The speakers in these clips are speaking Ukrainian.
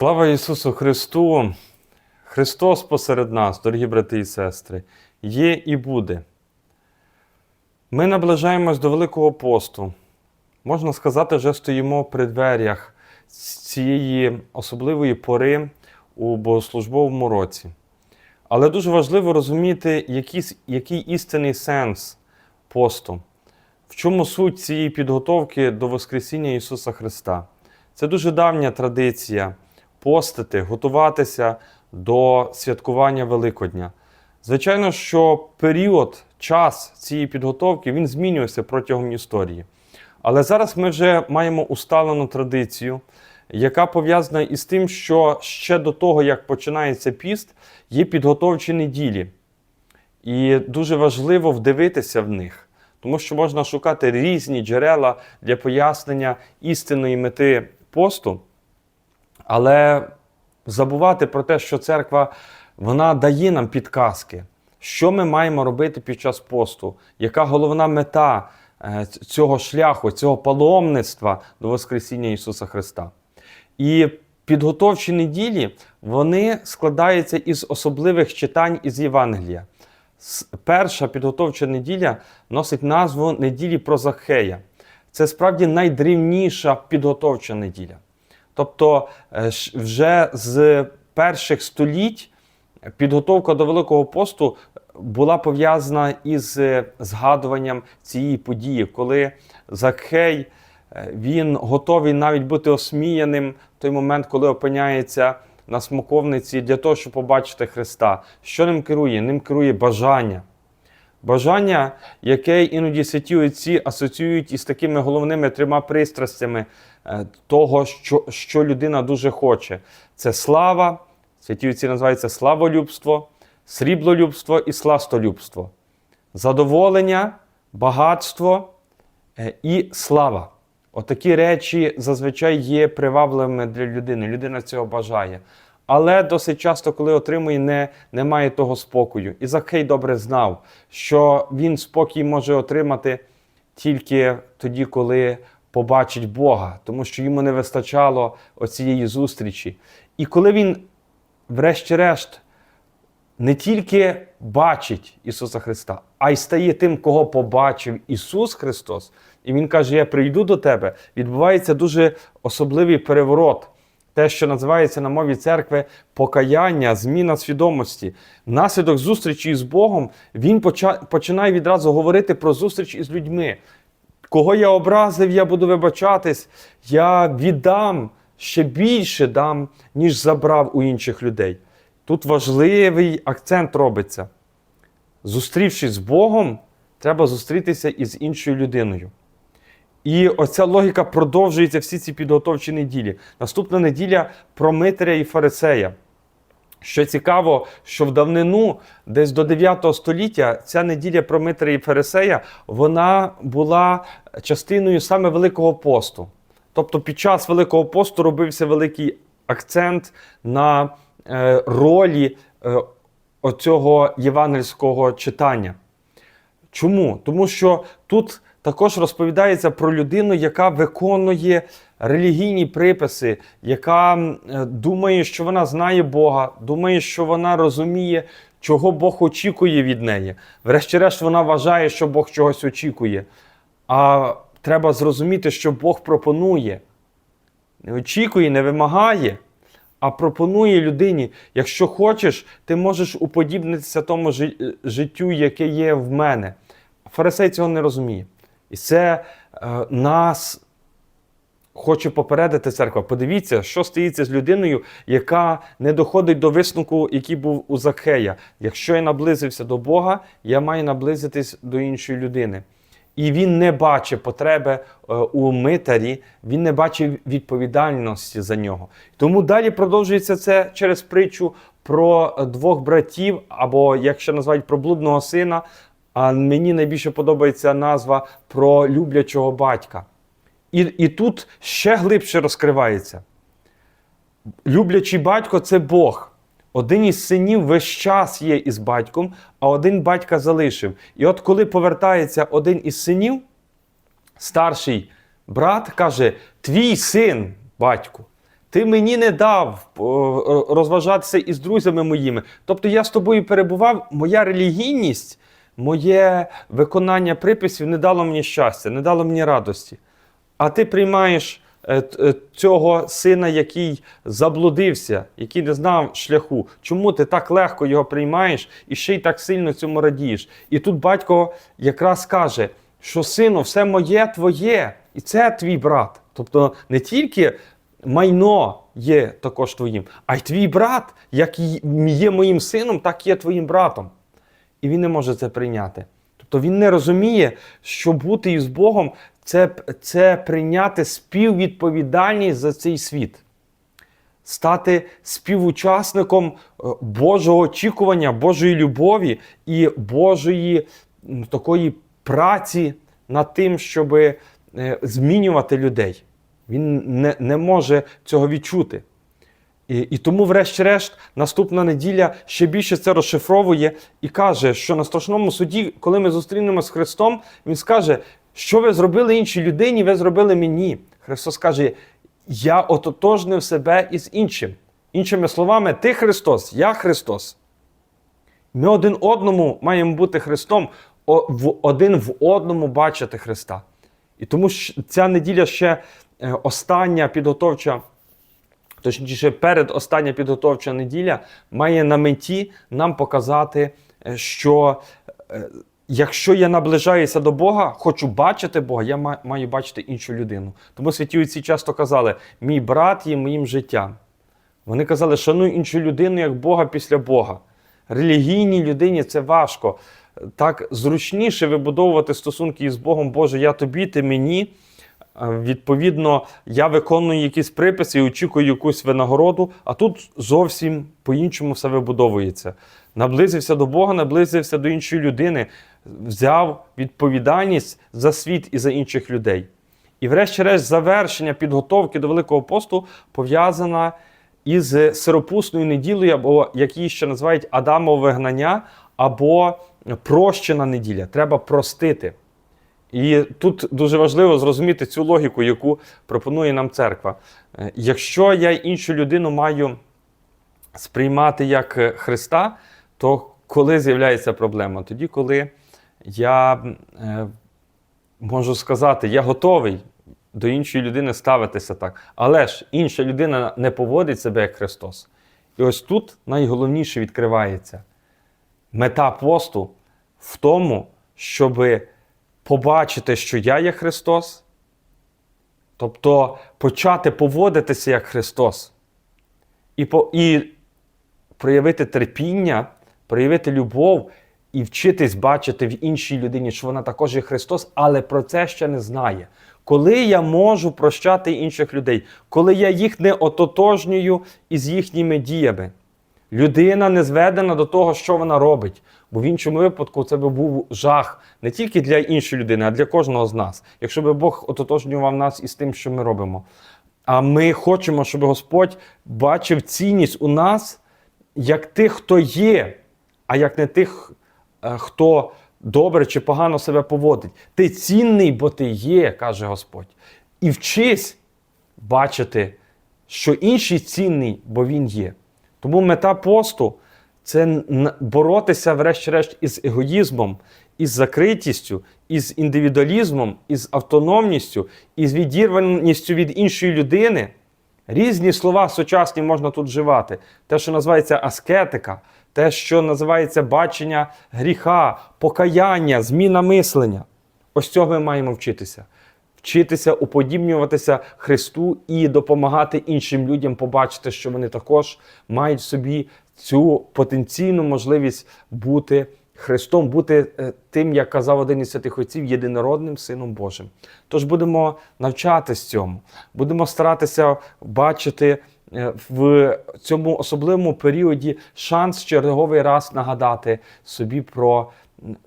Слава Ісусу Христу! Христос посеред нас, дорогі брати і сестри, є і буде. Ми наближаємось до Великого посту. Можна сказати, вже стоїмо при дверях цієї особливої пори у богослужбовому році. Але дуже важливо розуміти, який, який істинний сенс посту, в чому суть цієї підготовки до Воскресіння Ісуса Христа. Це дуже давня традиція постити, готуватися до святкування Великодня. Звичайно, що період, час цієї підготовки він змінювався протягом історії. Але зараз ми вже маємо усталену традицію, яка пов'язана із тим, що ще до того, як починається піст, є підготовчі неділі. І дуже важливо вдивитися в них, тому що можна шукати різні джерела для пояснення істинної мети посту, але забувати про те, що церква вона дає нам підказки, що ми маємо робити під час посту, яка головна мета е, цього шляху, цього паломництва до Воскресіння Ісуса Христа. І підготовчі неділі вони складаються із особливих читань із Євангелія. Перша підготовча неділя носить назву неділі про Захея. Це справді найдрівніша підготовча неділя. Тобто, е, вже з перших століть підготовка до Великого посту була пов'язана із е, згадуванням цієї події, коли Закхей е, він готовий навіть бути осміяним в той момент, коли опиняється на смоковниці для того, щоб побачити Христа. Що ним керує? Ним керує бажання. Бажання, яке іноді святі отці асоціюють із такими головними трьома пристрастями е, того, що, що людина дуже хоче. Це слава, святі отці називаються славолюбство, сріблолюбство і сластолюбство. Задоволення, багатство е, і слава. Отакі речі зазвичай є привабливими для людини. Людина цього бажає. Але досить часто, коли отримує, не, не має того спокою. І Закхей добре знав, що він спокій може отримати тільки тоді, коли побачить Бога, тому що йому не вистачало оцієї зустрічі. І коли він, врешті-решт, не тільки бачить Ісуса Христа, а й стає тим, кого побачив Ісус Христос. І Він каже: Я прийду до тебе. Відбувається дуже особливий переворот. Те, що називається на мові церкви покаяння, зміна свідомості. Внаслідок зустрічі з Богом він починає відразу говорити про зустріч із людьми. Кого я образив, я буду вибачатись, я віддам ще більше дам, ніж забрав у інших людей. Тут важливий акцент робиться. Зустрівшись з Богом, треба зустрітися із іншою людиною. І оця логіка продовжується всі ці підготовчі неділі. Наступна неділя про Митря і Фарисея. Що цікаво, що в давнину, десь до 9 століття, ця неділя про Митря і Фарисея, вона була частиною саме Великого посту. Тобто під час Великого посту робився великий акцент на е, ролі е, оцього євангельського читання. Чому? Тому що тут також розповідається про людину, яка виконує релігійні приписи, яка е, думає, що вона знає Бога, думає, що вона розуміє, чого Бог очікує від неї. Врешті-решт, вона вважає, що Бог чогось очікує. А треба зрозуміти, що Бог пропонує. Не очікує, не вимагає, а пропонує людині: якщо хочеш, ти можеш уподібнитися тому життю, яке є в мене. Фарисей цього не розуміє. І це е, нас хоче попередити церква. Подивіться, що стається з людиною, яка не доходить до висновку, який був у Закхея. Якщо я наблизився до Бога, я маю наблизитись до іншої людини. І він не бачить потреби е, у митарі, він не бачив відповідальності за нього. Тому далі продовжується це через притчу про е, двох братів, або як ще називають про блудного сина. А мені найбільше подобається назва про люблячого батька. І, і тут ще глибше розкривається. Люблячий батько це Бог. Один із синів весь час є із батьком, а один батька залишив. І от коли повертається один із синів, старший брат каже: Твій син, батьку, Ти мені не дав розважатися із друзями моїми. Тобто я з тобою перебував, моя релігійність, моє виконання приписів не дало мені щастя, не дало мені радості. А ти приймаєш е, е, цього сина, який заблудився, який не знав шляху. Чому ти так легко його приймаєш і ще й так сильно цьому радієш? І тут батько якраз каже, що сину, все моє твоє, і це твій брат. Тобто не тільки майно є також твоїм, а й твій брат, як є моїм сином, так є твоїм братом. І він не може це прийняти. Тобто він не розуміє, що бути із Богом це, це прийняти співвідповідальність за цей світ, стати співучасником е, Божого очікування, Божої любові і Божої такої праці над тим, щоб змінювати людей. Він не, не може цього відчути. І, і тому, врешті-решт, наступна неділя ще більше це розшифровує і каже, що на страшному суді, коли ми зустрінемося з Христом, Він скаже, що ви зробили іншій людині, ви зробили мені. Христос каже, я ототожнив себе із іншим. Іншими словами, ти Христос, я Христос. Ми один одному маємо бути Христом, один в одному бачити Христа. І тому ця неділя ще е, остання підготовча точніше, передостання підготовча неділя має на меті нам показати, е, що е, якщо я наближаюся до Бога, хочу бачити Бога, я маю бачити іншу людину. Тому святі отці часто казали: мій брат є моїм життям. Вони казали, шануй іншу людину як Бога після Бога. Релігійній людині це важко. Так зручніше вибудовувати стосунки із Богом, Боже, я тобі, ти мені. Е, Відповідно, я виконую якісь приписи і очікую якусь винагороду, а тут зовсім по-іншому все вибудовується. Наблизився до Бога, наблизився до іншої людини, взяв відповідальність за світ і за інших людей. І, врешті-решт, завершення підготовки до Великого посту пов'язана із сиропусною неділею, або як її ще називають Адамове вигнання, або прощена неділя. Треба простити. І тут дуже важливо зрозуміти цю логіку, яку пропонує нам церква. Е, Якщо я іншу людину маю сприймати як е, Христа, то коли з'являється проблема? Тоді, коли я е, можу сказати, я готовий до іншої людини ставитися так, але ж інша людина не поводить себе як Христос. І ось тут найголовніше відкривається мета посту в тому, щоби побачити, що я є Христос, тобто почати поводитися як Христос, і, по, і проявити терпіння, проявити любов і вчитись бачити в іншій людині, що вона також є Христос, але про це ще не знає. Коли я можу прощати інших людей, коли я їх не ототожнюю із їхніми діями. Людина не зведена до того, що вона робить. Бо в іншому випадку це би був жах не тільки для іншої людини, а для кожного з нас. Якщо би Бог ототожнював нас із тим, що ми робимо. А ми хочемо, щоб Господь бачив цінність у нас як тих, хто є, а як не тих, е, хто добре чи погано себе поводить. Ти цінний, бо ти є, каже Господь. І вчись бачити, що інший цінний, бо він є. Тому мета посту це боротися, врешті-решт, із егоїзмом, із закритістю, із індивідуалізмом, із автономністю, із відірваністю від іншої людини. Різні слова сучасні можна тут вживати. Те, що називається аскетика, те, що називається бачення гріха, покаяння, зміна мислення. Ось цього ми маємо вчитися. Вчитися уподібнюватися Христу і допомагати іншим людям побачити, що вони також мають в собі цю потенційну можливість бути Христом, бути е, тим, як казав один із святих отців, єдинородним Сином Божим. Тож будемо навчатись цьому, будемо старатися бачити е, в цьому особливому періоді шанс черговий раз нагадати собі про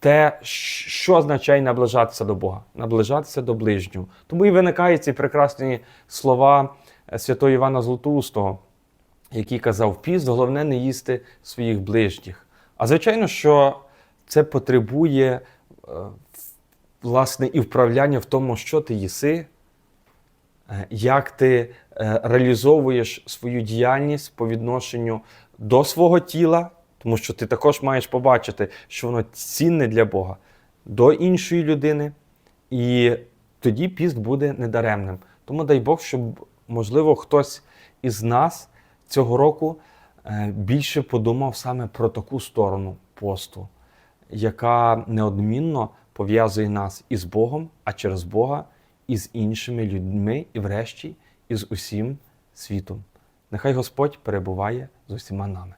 те, що означає наближатися до Бога, наближатися до ближнього. Тому і виникають ці прекрасні слова е, святого Івана Златоустого, який казав: піст, головне не їсти своїх ближніх. А звичайно, що це потребує е, власне і вправляння в тому, що ти їси, е, як ти реалізовуєш свою діяльність по відношенню до свого тіла, тому що ти також маєш побачити, що воно цінне для Бога, до іншої людини, і тоді піст буде недаремним. Тому дай Бог, щоб, можливо, хтось із нас цього року е, більше подумав саме про таку сторону посту, яка неодмінно пов'язує нас із Богом, а через Бога із іншими людьми і, врешті, із усім світом. Нехай Господь перебуває з усіма нами.